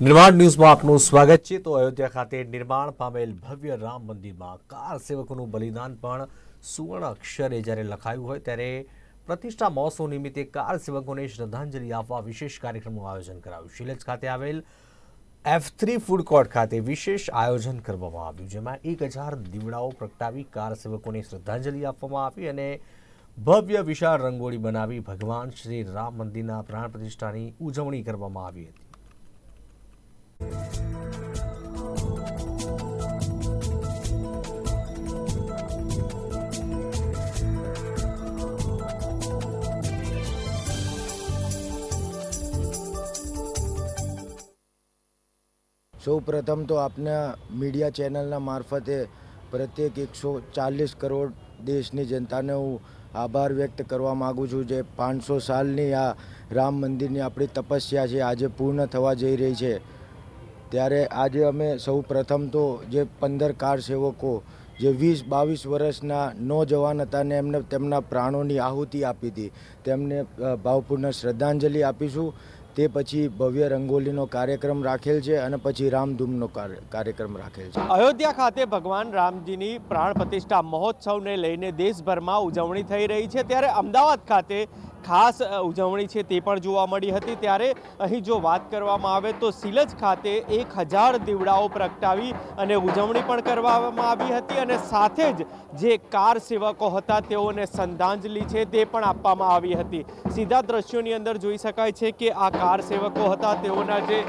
નિર્માણ ન્યૂઝમાં આપનું સ્વાગત છે. તો અયોધ્યા ખાતે નિર્માણ પામેલ ભવ્ય રામ મંદિરમાં કાર સેવકોનું બલિદાન પણ સુવર્ણ અક્ષરે જ્યારે લખાયું હોય ત્યારે પ્રતિષ્ઠા મહોત્સવ નિમિત્તે કાર સેવકોને શ્રદ્ધાંજલિ આપવા વિશેષ કાર્યક્રમનું આયોજન કરાયું. શિલેજ ખાતે આવેલ એફ થ્રી ફૂડ કોર્ટ ખાતે વિશેષ આયોજન કરવામાં આવ્યું, જેમાં એક હજાર દીવડાઓ પ્રગટાવી કાર સેવકોને શ્રદ્ધાંજલિ આપવામાં આવી અને ભવ્ય વિશાળ રંગોળી બનાવી ભગવાન શ્રી રામ મંદિરના પ્રાણ પ્રતિષ્ઠાની ઉજવણી કરવામાં આવી હતી. સૌ પ્રથમ તો આપના મીડિયા ચેનલના મારફતે પ્રત્યેક એકસો ચાલીસ કરોડ દેશની જનતાને હું આભાર વ્યક્ત કરવા માગું છું જે પાંચસો સાલની આ રામ મંદિરની આપણી તપસ્યા છે, આજે પૂર્ણ થવા જઈ રહી છે. ત્યારે આજે અમે સૌ પ્રથમ તો જે પંદર કાર સેવકો, જે વીસ, બાવીસ વર્ષના નોજવાન હતા ને એમને તેમના પ્રાણોની આહુતિ આપી હતી. તેમને ભાવપૂર્ણ શ્રદ્ધાંજલિ આપીશું. તે પછી ભવ્ય રંગોલીનો કાર્યક્રમ રાખેલ છે અને પછી રામધૂમનો કાર્ય- કાર્યક્રમ રાખેલ છે. અયોધ્યા ખાતે ભગવાન રામજીની પ્રાણ પ્રતિષ્ઠા મહોત્સવને લઈને દેશભરમાં ઉજવણી થઈ રહી છે. ત્યારે અમદાવાદ ખાતે ખાસ ઉજવણી છે તે પણ જોવા મળી હતી. ત્યારે અહીં જો વાત કરવામાં આવે તો સિલજ ખાતે એક હજાર દીવડાઓ પ્રગટાવી અને ઉજવણી પણ કરવામાં આવી હતી અને સાથે જ જે કાર સેવકો હતા તેઓને શ્રદ્ધાંજલિ છે તે પણ આપવામાં આવી હતી. સીધા દ્રશ્યોની અંદર જોઈ શકાય છે કે આ કાર સેવકો હતા તેઓના જે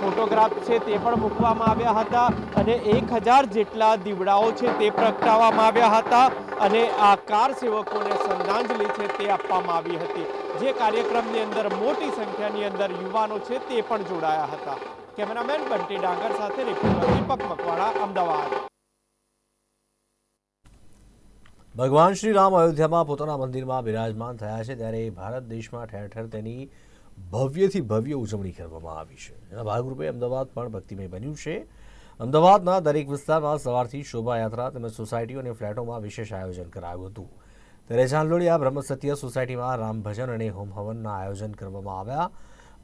ફોટોગ્રાફ છે તે પણ મૂકવામાં આવ્યા હતા અને એક હજાર જેટલા દીવડાઓ છે તે પ્રગટાવવામાં આવ્યા હતા અને આ કાર સેવકોને શ્રદ્ધાંજલિ છે તે આપવામાં આવી હતી. જે કાર્યક્રમની અંદર મોટી સંખ્યાની અંદર યુવાનો છે તે પણ જોડાયા હતા. કેમેરામેન બંટી ડાંગર સાથે રિપોર્ટર દીપક મકવાણા, અમદાવાદ. ભગવાન શ્રી રામ અયોધ્યામાં પોતાના મંદિરમાં બિરાજમાન થયા છે ત્યારે ભારત દેશમાં ઠેર ઠેર તેની ભવ્યથી ભવ્ય ઉજવણી કરવામાં આવી છે. એના ભાગરૂપે અમદાવાદ પણ ભક્તિમય બન્યું છે. અમદાવાદના દરેક વિસ્તારમાં સવારથી શોભાયાત્રા તેમજ સોસાયટીઓ અને ફ્લેટોમાં વિશેષ આયોજન કરાયું હતું. ત્યારે ચાંદલોડિયા બ્રહ્મસત્ય સોસાયટીમાં રામ ભજન અને હોમ હવનના આયોજન કરવામાં આવ્યા.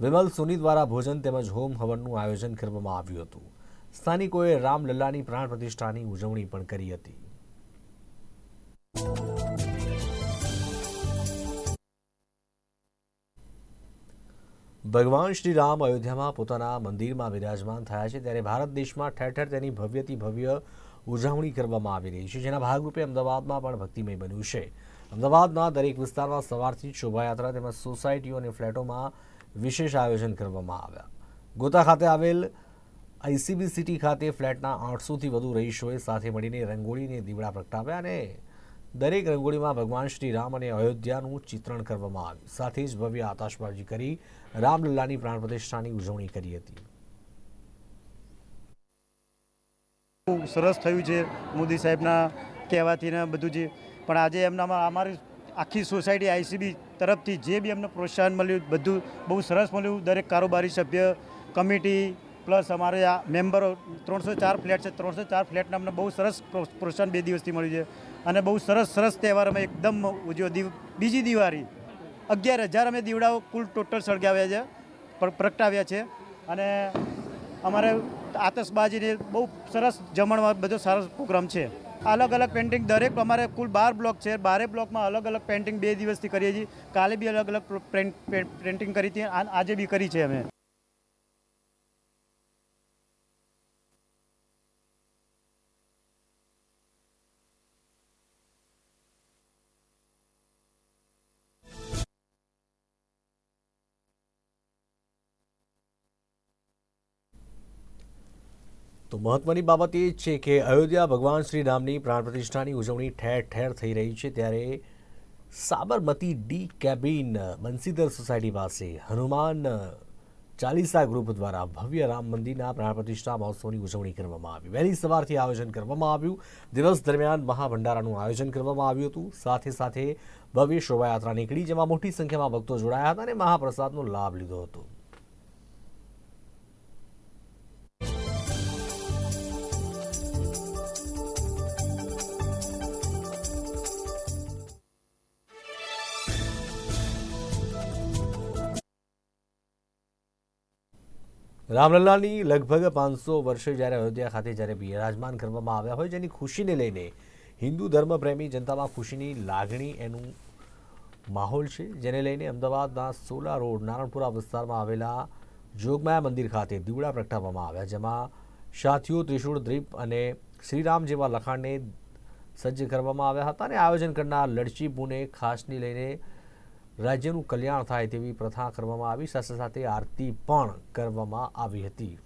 વિમલ સુની દ્વારા ભોજન તેમજ હોમ હવનનું આયોજન કરવામાં આવ્યું હતું. સ્થાનિકોએ રામલલ્લાની પ્રાણ પ્રતિષ્ઠાની ઉજવણી પણ કરી હતી. ભગવાન શ્રી રામ અયોધ્યામાં પોતાના મંદિરમાં બિરાજમાન થયા છે. ત્યારે ભારત દેશમાં ઠેર ઠેર તેની ભવ્યથી ભવ્ય ઉજવણી કરવામાં આવી રહી છે, જેના ભાગરૂપે અમદાવાદમાં પણ ભક્તિમય બન્યું છે. અમદાવાદના દરેક વિસ્તારમાં સવારથી શોભાયાત્રા તેમજ સોસાયટીઓ અને ફ્લેટોમાં વિશેષ આયોજન કરવામાં આવ્યા. ગોતા ખાતે આવેલ આઈસીબી સિટી ખાતે ફ્લેટના આઠસોથી વધુ રહીશોએ સાથે મળીને રંગોળીને દીવડા પ્રગટાવ્યા અને દરેક રંગોળીમાં ભગવાન શ્રી રામ અને અયોધ્યાનું ચિત્રણ કરવામાં આવ્યું. સાથે જ ભવ્ય આતાશબાજી કરી રામલલ્લાની પ્રાણ પ્રતિષ્ઠાની ઉજવણી કરી હતી. સરસ થયું છે મોદી સાહેબના કહેવાથી ને બધું જે પણ આજે એમનામાં અમારી આખી સોસાયટી આઈસીબી તરફથી જે બી અમને પ્રોત્સાહન મળ્યું, બધું બહુ સરસ મળ્યું. દરેક કારોબારી સભ્ય, કમિટી, પ્લસ અમારે આ મેમ્બરો, ત્રણસો ચાર ફ્લેટ છે. ત્રણસો ચાર ફ્લેટને અમને બહુ સરસ પ્રોત્સાહન બે દિવસથી મળ્યું છે. અને બહુ સરસ સરસ તહેવાર અમે એકદમ ઉજવ્યો બીજી દિવાળી, અગિયાર હજાર અમે દીવડાઓ કુલ ટોટલ સળગાવ્યા છે, પ્ર- પ્રગટાવ્યા છે. અને અમારે આતશબાજીને બહુ સરસ જમણવા બધો સરસ પ્રોગ્રામ છે. અલગ અલગ પેઇન્ટિંગ દરેક અમારે કુલ બાર બ્લોક છે. બારે બ્લોકમાં અલગ અલગ પેઇન્ટિંગ બે દિવસથી કરીએ છીએ. કાલે બી અલગ અલગ પેઇન્ટિંગ કરી હતી. આજે બી કરી છે અમે. તો મહત્વની બાબત એ છે કે અયોધ્યા ભગવાન શ્રી રામની પ્રાણ પ્રતિષ્ઠાની ઉજવણી ઠેર ઠેર થઈ રહી છે ત્યારે Sabarmati D cabin Bansidhar society પાસે હનુમાન ચાલીસા ગ્રુપ દ્વારા ભવ્ય રામ મંદિરના પ્રાણ પ્રતિષ્ઠા મહોત્સવની ઉજવણી કરવામાં આવી. વહેલી સવારથી આયોજન કરવામાં આવ્યું. દિવસ દરમિયાન મહાભંડારાનું આયોજન કરવામાં આવ્યું હતું. સાથે સાથે ભવ્ય શોભાયાત્રા નીકળી, જેમાં મોટી સંખ્યામાં ભક્તો જોડાયા હતા અને મહાપ્રસાદનો લાભ લીધો હતો. રામલલ્લાની લગભગ પાંચસો વર્ષે જ્યારે અયોધ્યા ખાતે જ્યારે બિરાજમાન કરવામાં આવ્યા હોય, જેની ખુશીને લઈને હિન્દુ ધર્મપ્રેમી જનતામાં ખુશીની લાગણી એનું માહોલ છે, જેને લઈને અમદાવાદના સોલા રોડ, નારણપુરા વિસ્તારમાં આવેલા જોગમાયા મંદિર ખાતે દીવડા પ્રગટાવવામાં આવ્યા, જેમાં સાથીઓ ત્રિશૂળ દ્વીપ અને શ્રીરામ જેવા લખાણને સજ્જ કરવામાં આવ્યા હતા અને આયોજન કરનાર લડચી પુને ખાસની લઈને રાજ્યનું કલ્યાણ થાય તેવી પ્રથા કરવામાં આવી. સાથે સાથે આરતી પણ કરવામાં આવી હતી.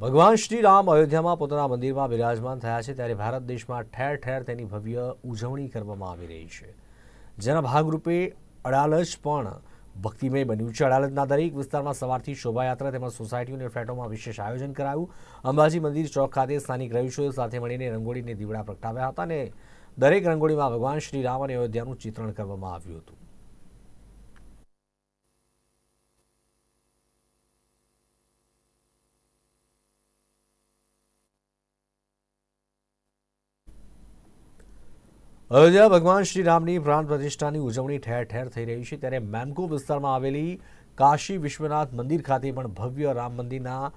ભગવાન શ્રી રામ અયોધ્યામાં પોતાના મંદિરમાં બિરાજમાન થયા છે. ત્યારે ભારત દેશમાં ઠેર ઠેર તેની ભવ્ય ઉજવણી કરવામાં આવી રહી છે. જેના ભાગરૂપે અડાલજ પણ ભક્તિમય બન્યું. છે અડાલજના દરેક વિસ્તારમાં સવારથી શોભાયાત્રા તેમજ સોસાયટીઓ અને ફ્લેટોમાં વિશેષ આયોજન કરાયું. અંબાજી મંદિર ચોક ખાતે સ્થાનિક રહીશોએ સાથે મળીને રંગોળીને દીવડા પ્રગટાવ્યા હતા અને દરેક રંગોળીમાં ભગવાન શ્રી રામ અને અયોધ્યાનું ચિત્રણ કરવામાં આવ્યું હતું. અયોધ્યા ભગવાન શ્રી રામની પ્રાણ પ્રતિષ્ઠાની ઉજવણી ઠેર ઠેર થઈ રહી છે. ત્યારે મેમકો વિસ્તારમાં આવેલી કાશી વિશ્વનાથ મંદિર ખાતે પણ ભવ્ય રામ મંદિરના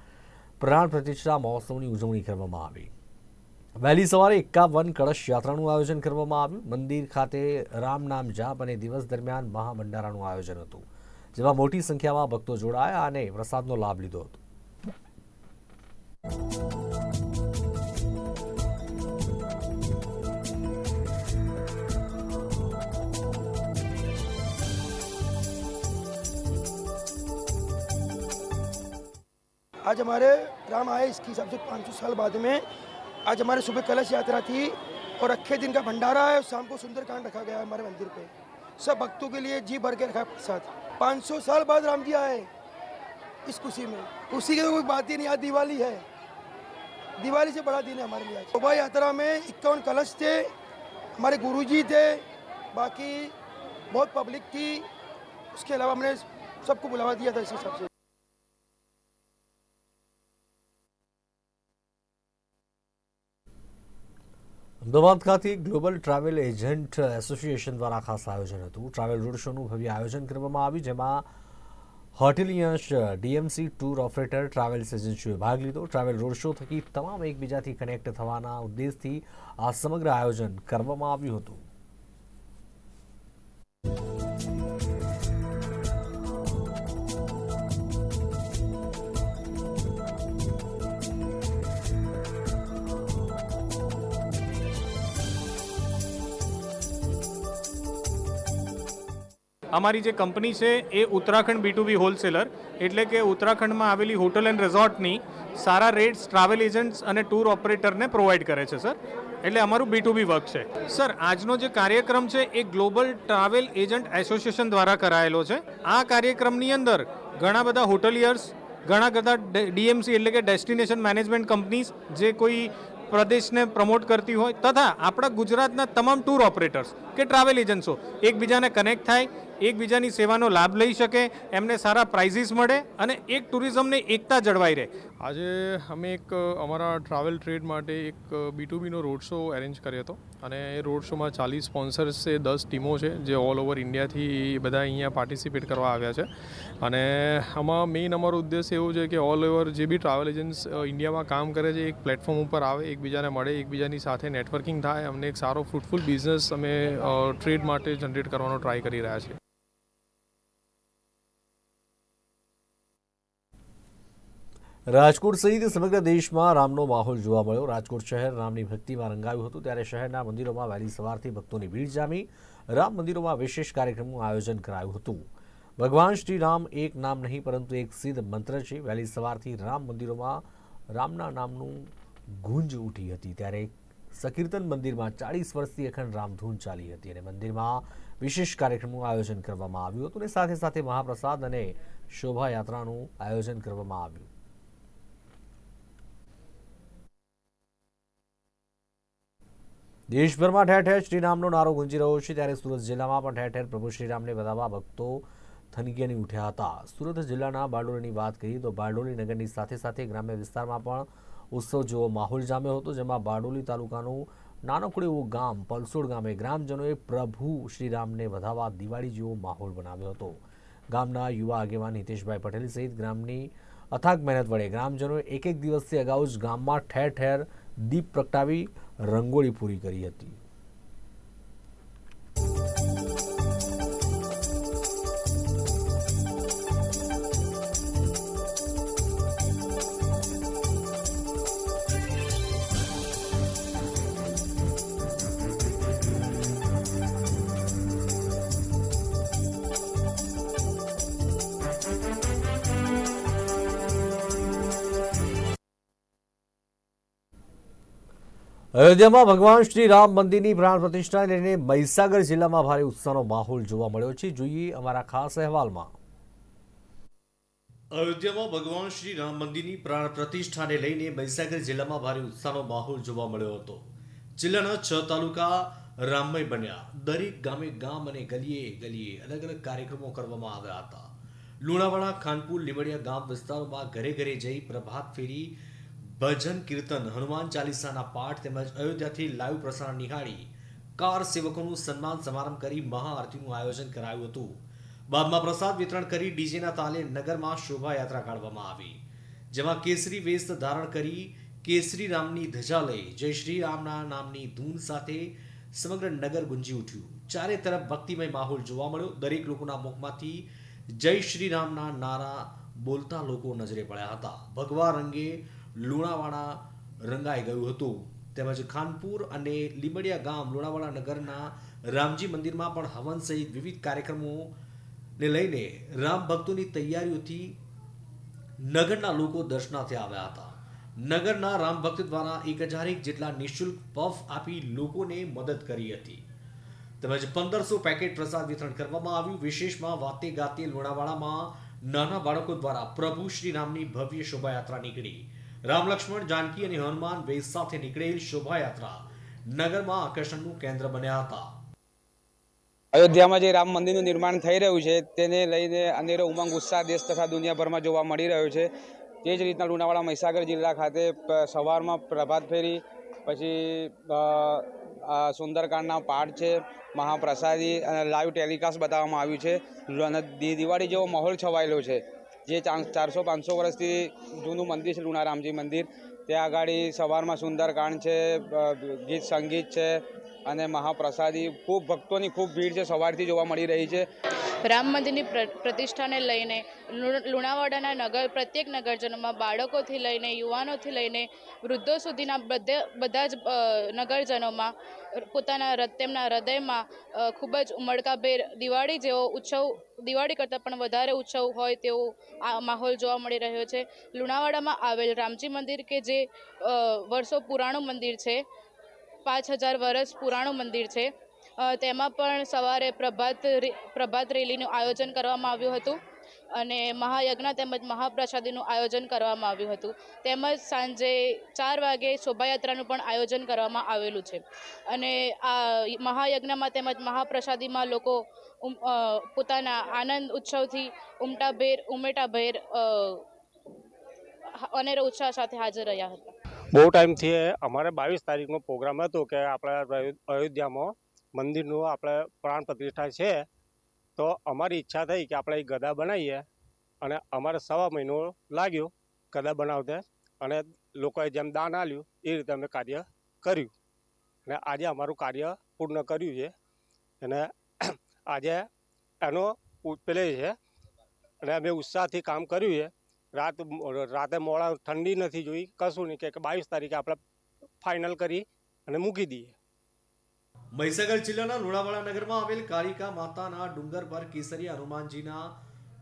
પ્રાણ પ્રતિષ્ઠા મહોત્સવની ઉજવણી કરવામાં આવી. વહેલી સવારે એકાવન કળશ યાત્રાનું આયોજન કરવામાં આવ્યું. મંદિર ખાતે રામ નામ જાપ અને દિવસ દરમિયાન મહાભંડારાનું આયોજન હતું, જેમાં મોટી સંખ્યામાં ભક્તો જોડાયા અને પ્રસાદનો લાભ લીધો હતો. आज हमारे राम आए, इसके से 500 साल बाद में आज हमारे सुबह कलश यात्रा थी और अखे दिन का भंडारा है और शाम को सुंदरकांड रखा गया है हमारे मंदिर पे। सब भक्तों के लिए जी भर के रखा प्रसाद। 500 साल बाद राम जी आए इस खुशी में। खुशी की तो कोई बात ही नहीं, आज दिवाली है। दिवाली से बड़ा दिन है हमारे लिए शोभा यात्रा में इक्यावन कलश थे, हमारे गुरु जी थे, बाकी बहुत पब्लिक थी। उसके अलावा हमने सबको बुलावा दिया था इस हिसाब से। અમદાવાદ ખાતે ગ્લોબલ ટ્રાવેલ એજન્ટ એસોસિએશન દ્વારા ખાસ આયોજન હતું. ટ્રાવેલ રોડ શોનું ભવ્ય આયોજન કરવામાં આવ્યું, જેમાં hoteliers, DMC, tour operator travels એજન્સીઓએ ભાગ લીધો. ટ્રાવેલ રોડ શો થકી તમામ એકબીજાથી કનેક્ટ થવાના ઉદ્દેશથી આ સમગ્ર આયોજન કરવામાં આવ્યું હતું. અમારી જે કંપની છે એ Uttarakhand B to B wholesaler, એટલે કે ઉત્તરાખંડમાં આવેલી હોટલ એન્ડ રિઝોર્ટની સારા રેટ્સ ટ્રાવેલ એજન્ટ્સ અને ટૂર ઓપરેટરને પ્રોવાઈડ કરે છે, સર. એટલે અમારું બી ટુ બી વર્ક છે. સર, આજનો જે કાર્યક્રમ છે એ ગ્લોબલ ટ્રાવેલ એજન્ટ એસોસિએશન દ્વારા કરાયેલો છે. આ કાર્યક્રમની અંદર ઘણા બધા હોટલિયર્સ, ઘણા બધા ડીએમસી એટલે કે ડેસ્ટિનેશન મેનેજમેન્ટ કંપનીઝ જે કોઈ પ્રદેશને પ્રમોટ કરતી હોય, તથા આપણા ગુજરાતના તમામ ટૂર ઓપરેટર્સ કે ટ્રાવેલ એજન્સો એકબીજાને કનેક્ટ થાય એકબીજાની સેવાનો લાભ લઈ શકે, એમને સારા પ્રાઇઝીસ મળે અને એક ટુરિઝમને એકતા જળવાઈ રહે. આજે અમે એક, અમારા ટ્રાવેલ ટ્રેડ માટે એક બી બીનો રોડ શો એરેન્જ કર્યો હતો અને એ રોડ શોમાં ચાલીસ સ્પોન્સર્સ છે, દસ ટીમો છે, જે ઓલ ઓવર ઇન્ડિયાથી બધા અહીંયા પાર્ટિસિપેટ કરવા આવ્યા છે. અને આમાં મેઇન અમારો ઉદ્દેશ એવું છે કે ઓલ ઓવર જે બી ટ્રાવેલ એજન્ટ્સ ઇન્ડિયામાં કામ કરે છે, એક પ્લેટફોર્મ ઉપર આવે, એકબીજાને મળે, એકબીજાની સાથે નેટવર્કિંગ થાય, અમને એક સારો ફ્રૂટફુલ બિઝનેસ અમે ટ્રેડ માટે જનરેટ કરવાનો ટ્રાય કરી રહ્યા છીએ. રાજકોટ સહિત સમગ્ર દેશમાં રામનો માહોલ જોવા મળ્યો. રાજકોટ શહેર રામની ભક્તિમાં રંગાયું હતું. ત્યારે શહેરના મંદિરોમાં વહેલી સવારથી ભક્તોની ભીડ જામી. રામ મંદિરોમાં વિશેષ કાર્યક્રમનું આયોજન કરાયું હતું. ભગવાન શ્રી રામ એક નામ નહીં, પરંતુ એક સિદ્ધ મંત્ર છે. વહેલી સવારથી રામ મંદિરોમાં રામના નામનું ગુંજ ઉઠી હતી. ત્યારે સકીર્તન મંદિરમાં ચાળીસ વર્ષથી અખંડ રામધૂન ચાલી હતી અને મંદિરમાં વિશેષ કાર્યક્રમનું આયોજન કરવામાં આવ્યું હતું અને સાથે સાથે મહાપ્રસાદ અને શોભાયાત્રાનું આયોજન કરવામાં આવ્યું. દેશભરમાં ઠેર ઠેર શ્રીરામનો નારો ગુંજી રહ્યો છે. ત્યારે સુરત જિલ્લામાં પણ ઠેર ઠેર પ્રભુ શ્રીરામને વધાવવા ભક્તો થનગીની ઉઠ્યા હતા. સુરત જિલ્લાના બારડોલીની વાત કરીએ તો બારડોલી નગરની સાથે સાથે ગ્રામ્ય વિસ્તારમાં પણ ઉત્સવ જેવો માહોલ જામ્યો હતો, જેમાં બારડોલી તાલુકાનું નાનકડું એવું ગામ, પલસોડ ગામે ગ્રામજનોએ પ્રભુ શ્રીરામને વધાવવા દિવાળી જેવો માહોલ બનાવ્યો હતો. ગામના યુવા આગેવાન હિતેશભાઈ પટેલ સહિત ગ્રામની અથાગ મહેનત વડે ગ્રામજનોએ એક એક દિવસથી અગાઉ જ ગામમાં ઠેર ઠેર દીપ પ્રગટાવી રંગોળી પૂરી કરી હતી. અયોધ્યામાં ભગવાન શ્રી રામ મંદિરની પ્રાણ પ્રતિષ્ઠાને લઈને મહીસાગર જિલ્લામાં ભારે ઉત્સાહનો માહોલ જોવા મળ્યો છે. જોઈએ અમારા ખાસ અહેવાલમાં. અયોધ્યામાં ભગવાન શ્રી રામ મંદિરની પ્રાણ પ્રતિષ્ઠાને લઈને મહીસાગર જિલ્લામાં ભારે ઉત્સાહનો માહોલ જોવા મળ્યો હતો. જિલ્લાના છ તાલુકા રામમય બન્યા. દરેક ગામે ગામ અને ગલીએ ગલીએ અલગ અલગ કાર્યક્રમો કરવામાં આવ્યા હતા. લુણાવાડા, ખાનપુર, લીમડિયા ગામ વિસ્તારોમાં ઘરે ઘરે જઈ પ્રભાત ફેરી ભજન, કીર્તન, હનુમાન ચાલીસાના પાઠ તેમજ અયોધ્યાથી લાઈવ પ્રસારણ નિહાળી કાર સેવકોનું સન્માન સમારંભ કરી મહાઆરતીનું આયોજન કરાયું હતું. બાદમાં પ્રસાદ વિતરણ કરી ડીજેના તાલે નગરમાં શોભાયાત્રા કાઢવામાં આવી, જેમાં કેસરી વેશ ધારણ કરી કેસરી રામની ધજા લઈ જય શ્રી રામના નામની ધૂન સાથે સમગ્ર નગર ગુંજી ઉઠ્યું. ચારે તરફ ભક્તિમય માહોલ જોવા મળ્યો. દરેક લોકોના મુખમાંથી જય શ્રી રામના નારા બોલતા લોકો નજરે પડ્યા હતા. ભગવા રંગે લુણાવાડા રંગાઈ ગયું હતું. તેમજ ખાનપુર અને લીમડિયા ગામ લુણાવાડા નગરના રામજી મંદિરમાં પણ હવન સહિત વિવિધ કાર્યક્રમોને લઈને રામ ભક્તોની તૈયારીઓથી નગરના લોકો દર્શનાર્થે આવ્યા હતા. નગરના રામ ભક્ત દ્વારા એક હજારેક જેટલા નિઃશુલ્ક પફ આપી લોકોને મદદ કરી હતી. તેમજ પંદરસો પેકેટ પ્રસાદ વિતરણ કરવામાં આવ્યું. વિશેષમાં વાતે ગાતે લુણાવાડામાં નાના બાળકો દ્વારા પ્રભુ શ્રી રામની ભવ્ય શોભાયાત્રા નીકળી. રામ લક્ષ્મણ, જાનકી અને હનુમાન વેશ સાથે નીકળેલ શોભાયાત્રા નગરમાં આકર્ષણનું કેન્દ્ર બન્યા હતા. અયોધ્યામાં જે રામ મંદિરનું નિર્માણ થઈ રહ્યું છે, તેને લઈને અનેરો ઉમંગ, ઉત્સાહ દેશ તથા દુનિયાભરમાં જોવા મળી રહ્યો છે. તે જ રીતના લુણાવાડા, મહીસાગર જિલ્લા ખાતે સવારમાં પ્રભાત ફેરી, પછી સુંદરકાંડના પાઠ છે, મહાપ્રસાદી અને લાઈવ ટેલિકાસ્ટ બતાવવામાં આવ્યું છે. દિવાળી જેવો માહોલ છવાયેલો છે. જે ચાર- ચારસો પાંચસો વર્ષથી જૂનું મંદિર છે લુણારામજી મંદિર. ત્યાં આગળ સવારમાં સુંદરકાંડ છે ગીત સંગીત છે અને મહાપ્રસાદી, ખૂબ ભક્તોની ખૂબ ભીડ છે, સવારથી જોવા મળી રહી છે. રામ મંદિરની પ્ર- પ્રતિષ્ઠાને લઈને લુણાવાડાના નગર, પ્રત્યેક નગરજનોમાં બાળકોથી લઈને, યુવાનોથી લઈને, વૃદ્ધો સુધીના બધે, બધા જ નગરજનોમાં પોતાના તેમના હૃદયમાં ખૂબ જ ઉમળકાભેર દિવાળી જેવો ઉત્સવ, દિવાળી કરતાં પણ વધારે ઉત્સવ હોય તેવો આ માહોલ જોવા મળી રહ્યો છે. લુણાવાડામાં આવેલ રામજી મંદિર કે જે વર્ષો પુરાણું મંદિર છે પાંચ હજાર વર્ષ પુરાણું મંદિર છે. તેમાં પણ સવારે પ્રભાત પ્રભાત રેલીનું આયોજન કરવામાં આવ્યું હતું અને મહાયજ્ઞ તેમજ મહાપ્રસાદીનું આયોજન કરવામાં આવ્યું હતું. તેમજ સાંજે ચાર વાગે શોભાયાત્રાનું પણ આયોજન કરવામાં આવેલું છે. અને આ મહાયજ્ઞમાં તેમજ મહાપ્રસાદીમાં લોકો પોતાના આનંદ ઉત્સવથી ઉમટાભેર, ઉમેટાભેર અનેરો ઉત્સાહ સાથે હાજર રહ્યા હતા. બહુ ટાઈમથી અમારે બાવીસ તારીખનો પ્રોગ્રામ હતો કે આપણે અયોધ્યામાં મંદિરનું આપણે પ્રાણ પ્રતિષ્ઠા છે. તો અમારી ઈચ્છા થઈ કે આપણે એ ગદા બનાવીએ અને અમારે સવા મહિનો લાગ્યો ગદા બનાવતે અને લોકોએ જેમ દાન આપ્યું એ રીતે અમે કાર્ય કર્યું. અને આજે અમારું કાર્ય પૂર્ણ કર્યું છે. અને આજે એનો પેલે છે અને અમે ઉત્સાહથી કામ કર્યું છે. રાત રાતે મોડા ઠંડી નથી જોઈ, કશું નહીં. કે બાવીસ તારીખે આપણે ફાઇનલ કરી અને મૂકી દઈએ. મહીસાગર જિલ્લાના લુણાવાડા નગરમાં આવેલ કારિકા માતાના ડુંગર પર કેસરિયા હનુમાનજીના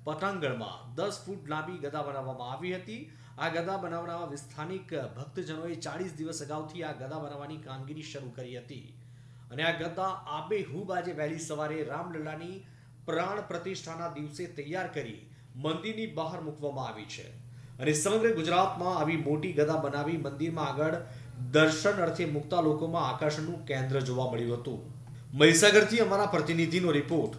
પટાંગણમાં દસ ફૂટ લાંબી ગદા બનાવવામાં આવી હતી. આ ગદા બનાવનારા સ્થાનિક ભક્તજનોએ ચાળીસ દિવસ અગાઉથી આ ગદા બનાવવાની કામગીરી શરૂ કરી હતી. અને આ ગદા આબેહૂબ આજે વહેલી સવારે રામલલ્લાની પ્રાણ પ્રતિષ્ઠાના દિવસે તૈયાર કરી મંદિરની બહાર મૂકવામાં આવી છે. અને સમગ્ર ગુજરાતમાં આવી મોટી ગદા બનાવી મંદિરમાં આગળ દર્શન અર્થે મુકતા લોકોમાં આકર્ષણનું કેન્દ્ર જોવા મળ્યું હતું. મહીસાગરથી અમારા પ્રતિનિધિનો રિપોર્ટ.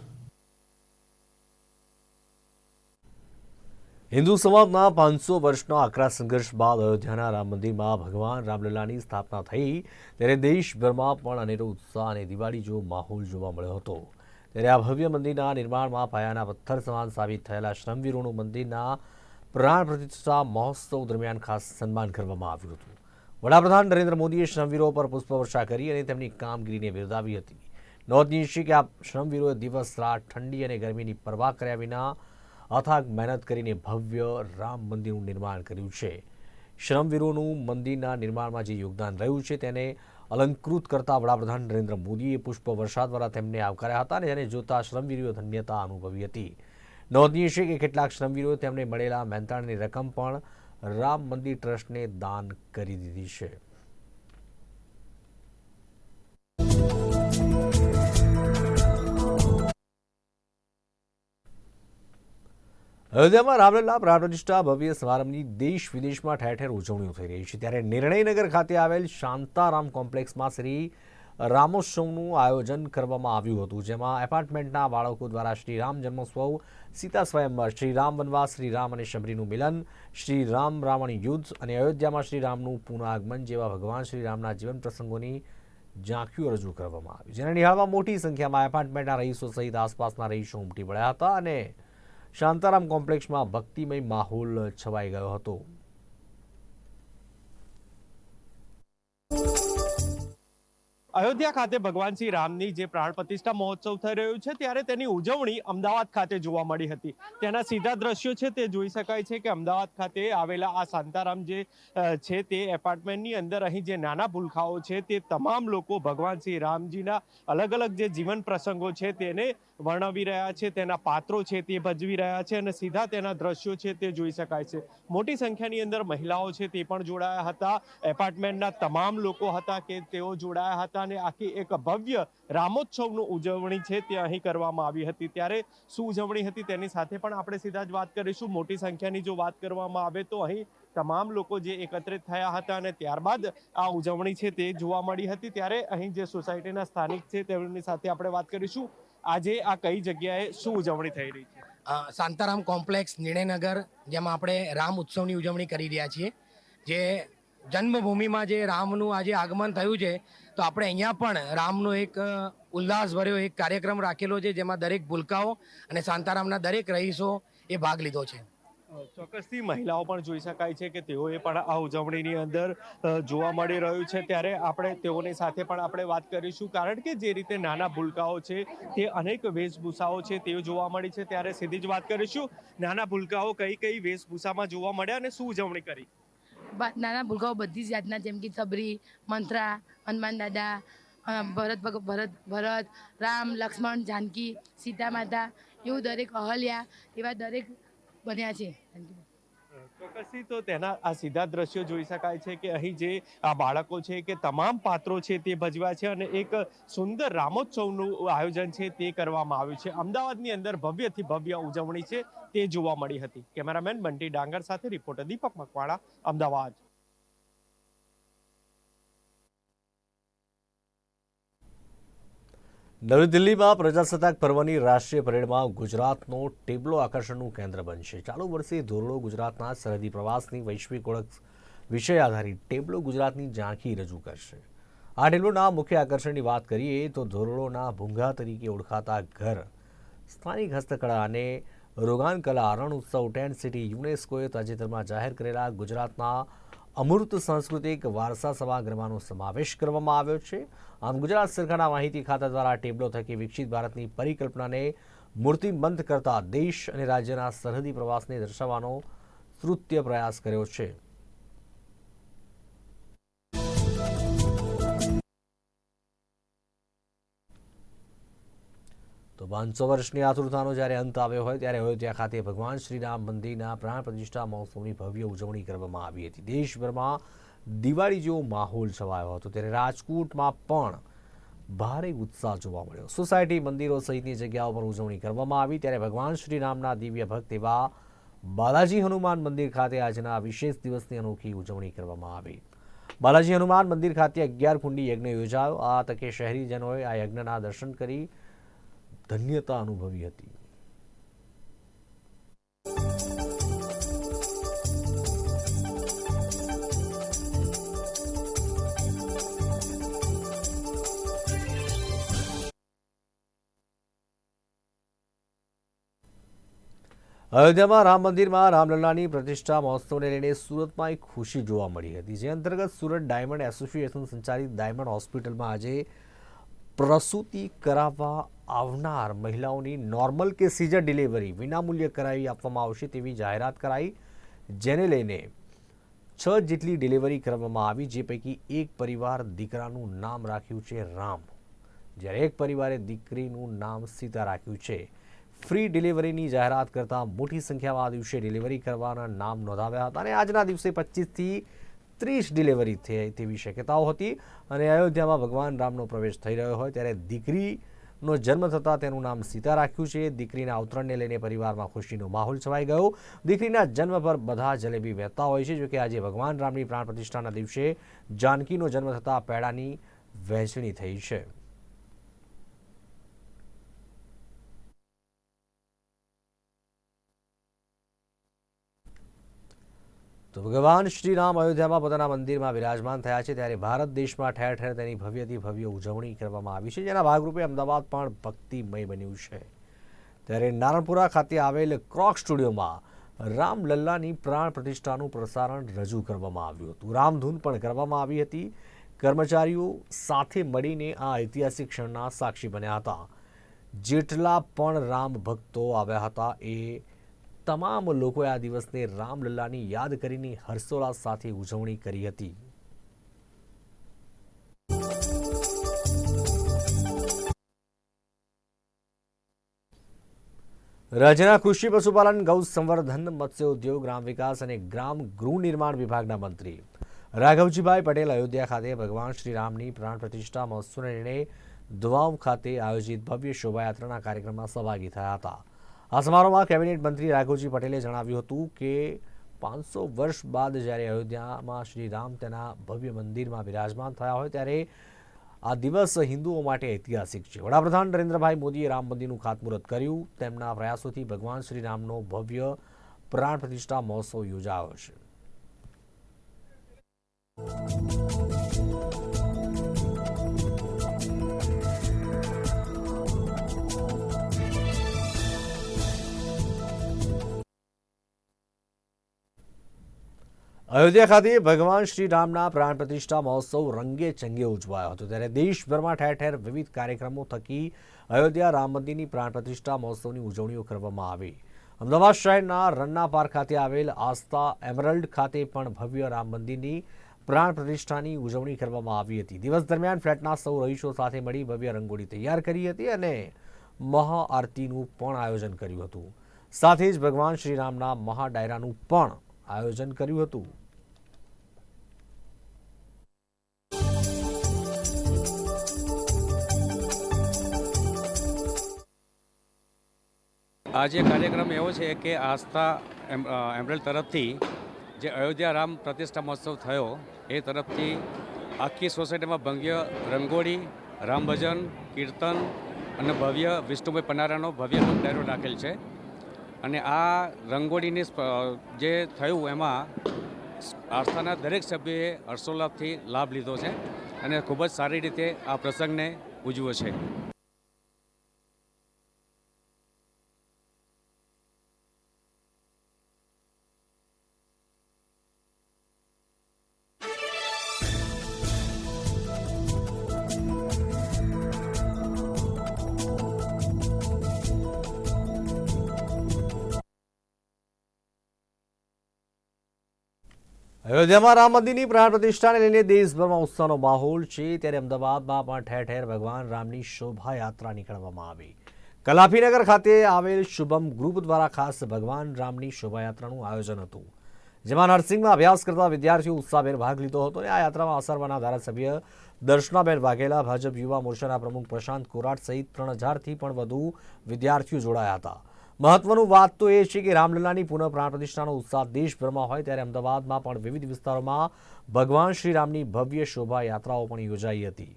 હિન્દુ સમાજના પાંચસો વર્ષના આકરા સંઘર્ષ બાદ અયોધ્યાના રામ મંદિરમાં ભગવાન રામલલાની સ્થાપના થઈ, ત્યારે દેશભરમાં પણ અનેરો ઉત્સાહ અને દિવાળી જેવો માહોલ જોવા મળ્યો હતો. ત્યારે આ ભવ્ય મંદિરના નિર્માણમાં પાયાના પથ્થર સમાન સાબિત થયેલા શ્રમવીરોનું મંદિરના પ્રાણ પ્રતિષ્ઠા મહોત્સવ દરમિયાન ખાસ સન્માન કરવામાં આવ્યું હતું. વડાપ્રધાન નરેન્દ્ર મોદીએ શ્રમવીરો પર પુષ્પવર્ષા કરી અને તેમની કામગીરીને બિરદાવી હતી. નોંધનીય છે કે આ શ્રમવીરોએ દિવસ, રાત ઠંડી અને ગરમીની પરવા કર્યા વિના અથાગ મહેનત કરીને ભવ્ય રામ મંદિરનું નિર્માણ કર્યું છે. શ્રમવીરોનું મંદિરના નિર્માણમાં જે યોગદાન રહ્યું છે તેને અલંકૃત કરતા વડાપ્રધાન નરેન્દ્ર મોદીએ પુષ્પવર્ષા દ્વારા તેમને આવકાર્યા હતા અને જેને જોતા શ્રમવીરોએ ધન્યતા અનુભવી હતી. નોંધનીય છે કે કેટલાક શ્રમવીરોએ તેમને મળેલા મહેનતાણની રકમ પણ રામ મંદિર ટ્રસ્ટને દાન કરી દીધી છે. અયોધ્યામાં રામલલ્લા પ્રાણ પ્રતિષ્ઠા ભવ્ય સમારંભની દેશ વિદેશમાં ઠેર ઠેર ઉજવણીઓ થઈ રહી છે. ત્યારે નિર્ણયનગર ખાતે આવેલ શાંતારામ કોમ્પ્લેક્સમાં શ્રી રામોત્સવનું આયોજન કરવામાં આવ્યું હતું, જેમાં એપાર્ટમેન્ટના બાળકો દ્વારા શ્રી રામ જન્મોત્સવ, સીતા સ્વયંવર, શ્રી રામ વનવાસ, શ્રી રામ અને શબરીનું મિલન, શ્રી રામ રાવણ યુદ્ધ અને અયોધ્યામાં શ્રી રામનું પુનઃાગમન જેવા ભગવાન શ્રી રામના જીવન પ્રસંગોની ઝાંખીઓ રજૂ કરવામાં આવી. જેને નિહાળવા મોટી સંખ્યામાં એપાર્ટમેન્ટના રહીશો સહિત આસપાસના રહીશો ઉમટી પડ્યા હતા અને શાંતારામ કોમ્પ્લેક્સમાં ભક્તિમય માહોલ છવાઈ ગયો હતો. અયોધ્યા ખાતે ભગવાન શ્રી રામની જે પ્રાણ પ્રતિષ્ઠા મહોત્સવ થઈ રહ્યો છે, ત્યારે તેની ઉજવણી અમદાવાદ ખાતે જોવા મળી હતી. તેના સીધા દ્રશ્યો છે, તે જોઈ શકાય છે કે અમદાવાદ ખાતે આવેલા આ શાંતારામ જે છે તે એપાર્ટમેન્ટની અંદર અહીં જે નાના ભૂલખાઓ છે, તે તમામ લોકો ભગવાન શ્રી રામજીના અલગ અલગ જે જીવન પ્રસંગો છે તેને વર્ણવી રહ્યા છે, તેના પાત્રો છે તે ભજવી રહ્યા છે અને સીધા તેના દ્રશ્યો છે તે જોઈ શકાય છે. મોટી સંખ્યાની અંદર મહિલાઓ છે તે પણ જોડાયા હતા. એપાર્ટમેન્ટના તમામ લોકો હતા કે તેઓ જોડાયા હતા અને આખી એક ભવ્ય રામોત્સવનું ઉજવણી છે તે અહીં કરવામાં આવી હતી. ત્યારે શું ઉજવણી હતી તેની સાથે પણ આપણે સીધા જ વાત કરીશું. મોટી સંખ્યાની જો વાત કરવામાં આવે તો અહીં તમામ લોકો જે એકત્રિત થયા હતા અને ત્યારબાદ આ ઉજવણી છે તે જોવા મળી હતી. ત્યારે અહીં જે સોસાયટીના સ્થાનિક છે તેમની સાથે આપણે વાત કરીશું. આજે આ કઈ જગ્યાએ શું ઉજવણી થઈ રહી છે? શાંતારામ કોમ્પ્લેક્સ નિર્ણયનગર, જેમાં આપણે રામ ઉત્સવની ઉજવણી કરી રહ્યા છીએ, જે જન્મભૂમિમાં જે રામનું આજે આગમન થયું છે, તો આપણે અહીંયા પણ રામનો એક ઉલ્લાસભર્યો એક કાર્યક્રમ રાખેલો છે, જેમાં દરેક ભૂલકાઓ અને શાંતારામના દરેક રહીશો એ ભાગ લીધો છે. ચોક્કસથી મહિલાઓ પણ જોઈ શકાય છે કે તેઓએ પણ આ ઉજવણીની અંદર જોવા મળી રહ્યું છે. ત્યારે આપણે તેઓની સાથે પણ આપણે વાત કરીશું, કારણ કે જે રીતે નાના ભૂલકાઓ છે, તે અનેક વેશભૂષાઓ છે તે જોવા મળી છે. ત્યારે સીધી જ વાત કરીશું. નાના ભૂલકાઓ કઈ કઈ વેશભૂષામાં જોવા મળ્યા અને શું ઉજવણી કરી? નાના ભૂલકાઓ બધી જ જાતના જેમ કે સબરી મંત્રા હનુમાન દાદા અ, ભરત ભગ- ભરત ભરત રામ લક્ષ્મણ જાનકી સીતા માતા એવું દરેક અહલ્યા એવા દરેક બન્યા છે ચોક્કસથી તો તેના આ સીધા દ્રશ્યો જોઈ શકાય છે કે અહીં જે આ બાળકો છે કે તમામ પાત્રો છે તે ભજવ્યા છે અને એક સુંદર રામોત્સવનું આયોજન છે તે કરવામાં આવ્યું છે. અમદાવાદની અંદર ભવ્યથી ભવ્ય ઉજવણી છે તે જોવા મળી હતી. કેમેરામેન બંટી ડાંગર સાથે રિપોર્ટર દીપક મકવાણા, અમદાવાદ. નવી દિલ્હીમાં પ્રજાસત્તાક પર્વની રાષ્ટ્રીય પરેડમાં ગુજરાતનો ટેબલો આકર્ષણનું કેન્દ્ર બનશે. ચાલુ વર્ષે ધોરડો ગુજરાતના સરહદી પ્રવાસની વૈશ્વિક ઓળખ વિષય આધારિત ટેબલો ગુજરાતની ઝાંખી રજૂ કરશે. આ ટેબલોના મુખ્ય આકર્ષણની વાત કરીએ તો ધોરડોના ભૂંગા તરીકે ઓળખાતા ઘર, સ્થાનિક હસ્તકળા અને રોગાન કલા, રણ ઉત્સવ, ટેન્ટ સિટી, યુનેસ્કોએ તાજેતરમાં જાહેર કરેલા ગુજરાતના અમૂર્ત સાંસ્કૃતિક વારસા સભાગૃહનો સમાવેશ કરવામાં આવ્યો છે. આમ ગુજરાત સરકારના માહિતી ખાતા દ્વારા ટેબલો થકી વિકસિત ભારતની પરિકલ્પનાને મૂર્તિબંધ કરતા દેશ અને રાજ્યના સરહદી પ્રવાસને દર્શાવવાનો તૃતીય પ્રયાસ કર્યો છે. તો પાંચસો વર્ષની આતુરતાનો જ્યારે અંત આવ્યો હોય ત્યારે અયોધ્યા ખાતે ભગવાન શ્રીરામ મંદિરના પ્રાણ પ્રતિષ્ઠા મહોત્સવની ભવ્ય ઉજવણી કરવામાં આવી હતી. દેશભરમાં દિવાળી જેવો માહોલ છવાયો હતો. ત્યારે રાજકોટમાં પણ ભારે ઉત્સાહ જોવા મળ્યો. સોસાયટી મંદિરો સહિતની જગ્યાઓ પર ઉજવણી કરવામાં આવી. ત્યારે ભગવાન શ્રીરામના દિવ્ય ભક્ત એવા બાલાજી હનુમાન મંદિર ખાતે આજના વિશેષ દિવસની અનોખી ઉજવણી કરવામાં આવી. બાલાજી હનુમાન મંદિર ખાતે અગિયાર કુંડી યજ્ઞ યોજાયો. આ તકે શહેરીજનોએ આ યજ્ઞના દર્શન કરી ધન્યતા અનુભવી હતી. અયોધ્યામાં રામ મંદિરમાં રામલલ્લાની પ્રતિષ્ઠા મહોત્સવને લઈને સુરતમાં એક ખુશી જોવા મળી હતી. જે અંતર્ગત સુરત ડાયમંડ એસોસિએશન સંચાલિત ડાયમંડ હોસ્પિટલમાં આજે પ્રસૂતિ કરાવવા આવનાર મહિલાઓની નોર્મલ કે સીઝર ડિલિવરી વિનામૂલ્યે કરાવી આપવામાં આવશે તેવી જાહેરાત કરાઈ, જેને લઈને છ જેટલી ડિલિવરી કરવામાં આવી, જે પૈકી એક પરિવાર દીકરાનું નામ રાખ્યું છે રામ. જ્યારે એક પરિવારે દીકરીનું નામ સીતા રાખ્યું છે. ફ્રી ડિલિવરીની જાહેરાત કરતાં મોટી સંખ્યામાં આ દિવસે ડિલિવરી કરવાના નામ નોંધાવ્યા હતા અને આજના દિવસે પચીસથી ત્રીસ ડિલિવરી થઈ તેવી શક્યતાઓ હતી અને અયોધ્યામાં ભગવાન રામનો પ્રવેશ થઈ રહ્યો હોય ત્યારે દીકરીનો જન્મ થતાં તેનું નામ સીતા રાખ્યું છે. દીકરીના અવતરણને લઈને પરિવારમાં ખુશીનો માહોલ છવાઈ ગયો. દીકરીના જન્મ પર બધા જલેબી વહેતા હોય છે જોકે આજે ભગવાન રામની પ્રાણ પ્રતિષ્ઠાના દિવસે જાનકીનો જન્મ થતાં પેડાની વહેંચણી થઈ છે. તો ભગવાન શ્રી રામ અયોધ્યામાં પોતાના મંદિરમાં વિરાજમાન થયા છે ત્યારે ભારત દેશમાં ઠેર ઠેર તેની ભવ્યથી ભવ્ય ઉજવણી કરવામાં આવી છે, જેના ભાગરૂપે અમદાવાદ પણ ભક્તિમય બન્યું છે. ત્યારે નારણપુરા ખાતે આવેલ ક્રોક સ્ટુડિયોમાં રામલલ્લાની પ્રાણ પ્રતિષ્ઠાનું પ્રસારણ રજૂ કરવામાં આવ્યું હતું. રામધૂન પણ કરવામાં આવી હતી. કર્મચારીઓ સાથે મળીને આ ઐતિહાસિક ક્ષણના સાક્ષી બન્યા હતા. જેટલા પણ રામ ભક્તો આવ્યા હતા એ તમામ લોકોએ આ દિવસને રામલલ્લાની યાદ કરીને હર્ષોલ્લાસ સાથે ઉજવણી કરી હતી. રાજ્યના કૃષિ પશુપાલન, ગૌ સંવર્ધન મત્સ્ય ઉદ્યોગ ગ્રામ વિકાસ અને ગ્રામ ગૃહ નિર્માણ વિભાગના મંત્રી રાઘવજીભાઈ પટેલ અયોધ્યા ખાતે ભગવાન શ્રી રામની પ્રાણ પ્રતિષ્ઠા મહોત્સવને લઈને દુવાવ ખાતે આયોજિત ભવ્ય શોભાયાત્રાના કાર્યક્રમમાં સહભાગી થયા હતા. આ સમારોહમાં કેબિનેટ મંત્રી રાઘુજી પટેલે જણાવ્યું હતું કે પાંચસો વર્ષ બાદ જ્યારે અયોધ્યામાં શ્રી રામ તેના ભવ્ય મંદિરમાં બિરાજમાન થયા હોય ત્યારે આ દિવસ હિન્દુઓ માટે ઐતિહાસિક છે. વડાપ્રધાન નરેન્દ્રભાઈ મોદીએ રામ મંદિરનું ખાતમુહૂર્ત કર્યું. તેમના પ્રયાસોથી ભગવાન શ્રી રામનો ભવ્ય પ્રાણ પ્રતિષ્ઠા મહોત્સવ યોજાયો છે. અયોધ્યા ખાતે ભગવાન શ્રી રામના પ્રાણ પ્રતિષ્ઠા મહોત્સવ રંગે ચંગે ઉજવાયો હતો. ત્યારે દેશભરમાં ઠેર ઠેર વિવિધ કાર્યક્રમો થકી અયોધ્યા રામ મંદિરની પ્રાણ પ્રતિષ્ઠા મહોત્સવની ઉજવણીઓ કરવામાં આવી. અમદાવાદ શહેરના રન્ના પાર્ક ખાતે આવેલ આસ્થા એમરલ્ડ ખાતે પણ ભવ્ય રામ મંદિરની પ્રાણ પ્રતિષ્ઠાની ઉજવણી કરવામાં આવી હતી. દિવસ દરમિયાન ફ્લેટના સૌ રહીશો સાથે મળી ભવ્ય રંગોળી તૈયાર કરી હતી અને મહાઆરતીનું પણ આયોજન કર્યું હતું. સાથે જ ભગવાન શ્રી રામના મહાડાયરાનું પણ આયોજન કર્યું હતું. આજે કાર્યક્રમ એવો છે કે આસ્થા એમ એમરેલ તરફથી જે અયોધ્યા રામ પ્રતિષ્ઠા મહોત્સવ થયો, એ તરફથી આખી સોસાયટીમાં ભવ્ય રંગોળી, રામ ભજન, કીર્તન અને ભવ્ય વિષ્ણુભાઈ પનારાનો ભવ્ય ડાયરો રાખેલ છે. અને આ રંગોળીની જે થયું એમાં આસ્થાના દરેક સભ્યએ હર્ષોલ્લાસથી લાભ લીધો છે અને ખૂબ જ સારી રીતે આ પ્રસંગને ઉજવ્યો છે. અયોધ્યામાં રામ મંદિરની પ્રાણ પ્રતિષ્ઠાને લઈને દેશભરમાં ઉત્સાહનો માહોલ છે, ત્યારે અમદાવાદમાં પણ ઠેર ઠેર ભગવાન રામની શોભાયાત્રા નીકળવામાં આવી. કલાપીનગર ખાતે આવેલ શુભમ ગ્રુપ દ્વારા ખાસ ભગવાન રામની શોભાયાત્રાનું આયોજન હતું. જેમાં નર્સિંગમાં અભ્યાસ કરતા વિદ્યાર્થીઓ ઉત્સાહભેર ભાગ લીધો હતો અને આ યાત્રામાં અસરવાના ધારાસભ્ય દર્શનાબેન વાઘેલા, ભાજપ યુવા મોરચાના પ્રમુખ પ્રશાંત કોરાટ સહિત ત્રણ હજારથી પણ વધુ વિદ્યાર્થીઓ જોડાયા હતા. મહત્વનું વાત તો એ છે કે રામલલ્લાની પુનઃ પ્રાણ પ્રતિષ્ઠાનો ઉત્સાહ દેશભરમાં હોય ત્યારે અમદાવાદમાં પણ વિવિધ વિસ્તારોમાં ભગવાન શ્રી રામની ભવ્ય શોભાયાત્રાઓ પણ યોજાઈ હતી.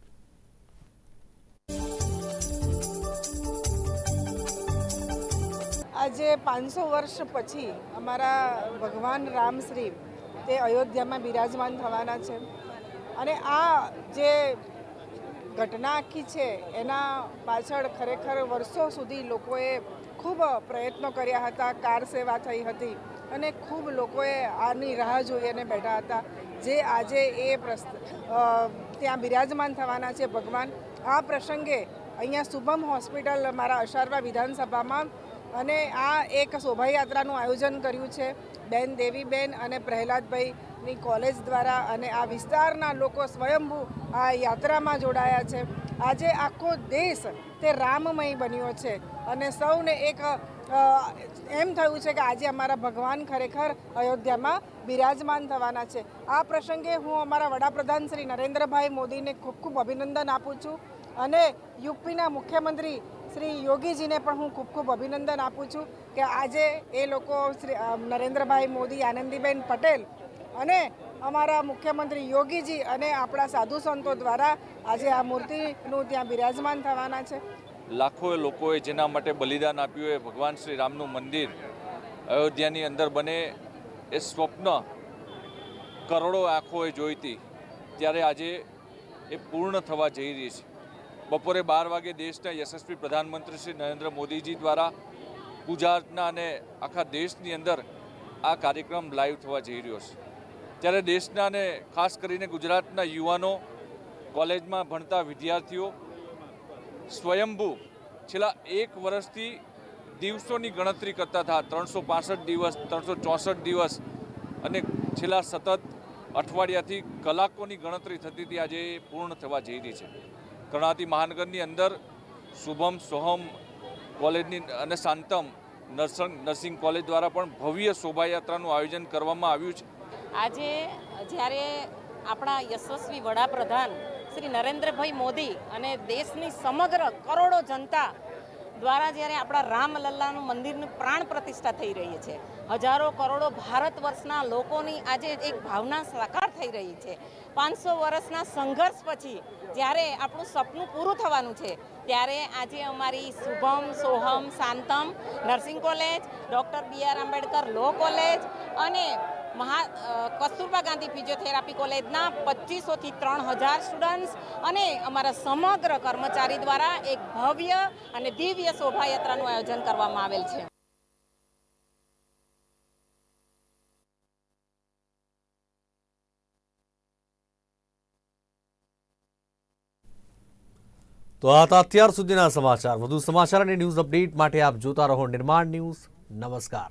આજે પાંચસો વર્ષ પછી અમારા ભગવાન રામશ્રી તે અયોધ્યામાં બિરાજમાન થવાના છે. અને આ જે ઘટના આખી છે, એના પાછળ ખરેખર વર્ષો સુધી લોકોએ ખૂબ પ્રયત્નો કર્યા હતા, કાર સેવા થઈ હતી અને ખૂબ લોકોએ આની રાહ જોઈ અને બેઠા હતા. જે આજે એ ત્યાં બિરાજમાન થવાના છે ભગવાન. આ પ્રસંગે અહીંયા શુભમ હોસ્પિટલ મારા અશારવા વિધાનસભામાં અને આ એક શોભાયાત્રાનું આયોજન કર્યું છે. બેન દેવીબેન અને પ્રહલાદભાઈની કોલેજ દ્વારા અને આ વિસ્તારના લોકો સ્વયંભૂ આ યાત્રામાં જોડાયા છે. આજે આખો દેશ તે રામમય બન્યો છે. અને સૌને એક એમ થયું છે કે આજે અમારા ભગવાન ખરેખર અયોધ્યામાં બિરાજમાન થવાના છે. આ પ્રસંગે હું અમારા વડાપ્રધાન શ્રી નરેન્દ્રભાઈ મોદીને ખૂબ ખૂબ અભિનંદન આપું છું અને યુપીના મુખ્યમંત્રી શ્રી યોગીજીને પણ હું ખૂબ ખૂબ અભિનંદન આપું છું કે આજે એ લોકો શ્રી નરેન્દ્રભાઈ મોદી, આનંદીબેન પટેલ અને અમારા મુખ્યમંત્રી યોગીજી અને આપણા સાધુ સંતો દ્વારા આજે આ મૂર્તિનું ત્યાં બિરાજમાન થવાના છે. લાખો લોકોએ જેના માટે બલિદાન આપ્યું એ ભગવાન શ્રી રામનું મંદિર અયોધ્યાની અંદર બને એ સ્વપ્ન કરોડો આંખોએ જોઈતી ત્યારે આજે એ પૂર્ણ થવા જઈ રહી છે. બપોરે બાર વાગે દેશના યશસ્વી પ્રધાનમંત્રી શ્રી નરેન્દ્ર મોદીજી દ્વારા પૂજા અર્ચના અને આખા દેશની અંદર આ કાર્યક્રમ લાઈવ થવા જઈ રહ્યો છે. ત્યારે દેશના અને ખાસ કરીને ગુજરાતના યુવાનો કોલેજમાં ભણતા વિદ્યાર્થીઓ સ્વયંભૂ છેલ્લા એક વર્ષથી દિવસોની ગણતરી કરતા હતા. ત્રણસો દિવસ, ત્રણસો ચોસઠ દિવસ અને છેલ્લા સતત અઠવાડિયાથી કલાકોની ગણતરી થતી હતી. આજે પૂર્ણ થવા જઈ રહી છે. કર્ણાવતી મહાનગરની અંદર શુભમ, સોહમ કોલેજની અને શાંતમ નર્સિંગ નર્સિંગ કોલેજ દ્વારા પણ ભવ્ય શોભાયાત્રાનું આયોજન કરવામાં આવ્યું છે. આજે જ્યારે આપણા યશસ્વી વડાપ્રધાન શ્રી નરેન્દ્રભાઈ મોદી અને દેશની સમગ્ર કરોડો જનતા દ્વારા જ્યારે આપણા રામલલ્લાનું મંદિરની પ્રાણ પ્રતિષ્ઠા થઈ રહી છે, હજારો કરોડો ભારત વર્ષના લોકોની આજે એક ભાવના સાકાર થઈ રહી છે. પાંચસો વર્ષના સંઘર્ષ પછી જ્યારે આપણું સપનું પૂરું થવાનું છે, ત્યારે આજે અમારી Shubham, Soham Shantam nursing college, doctor B R Ambedkar law college અને મહા કસ્તુરબા ગાંધી ફિઝિયોથેરાપી કોલેજના પચીસોથી ત્રણ હજાર સ્ટુડન્ટ્સ અને અમારા સમગ્ર કર્મચારી દ્વારા એક ભવ્ય અને દિવ્ય શોભાયાત્રાનું આયોજન કરવામાં આવેલ છે. તો આ હતા અત્યાર સુધીના સમાચાર. વધુ સમાચાર અને ન્યૂઝ અપડેટ માટે આપ જોતા રહો નિર્માણ ન્યૂઝ. નમસ્કાર.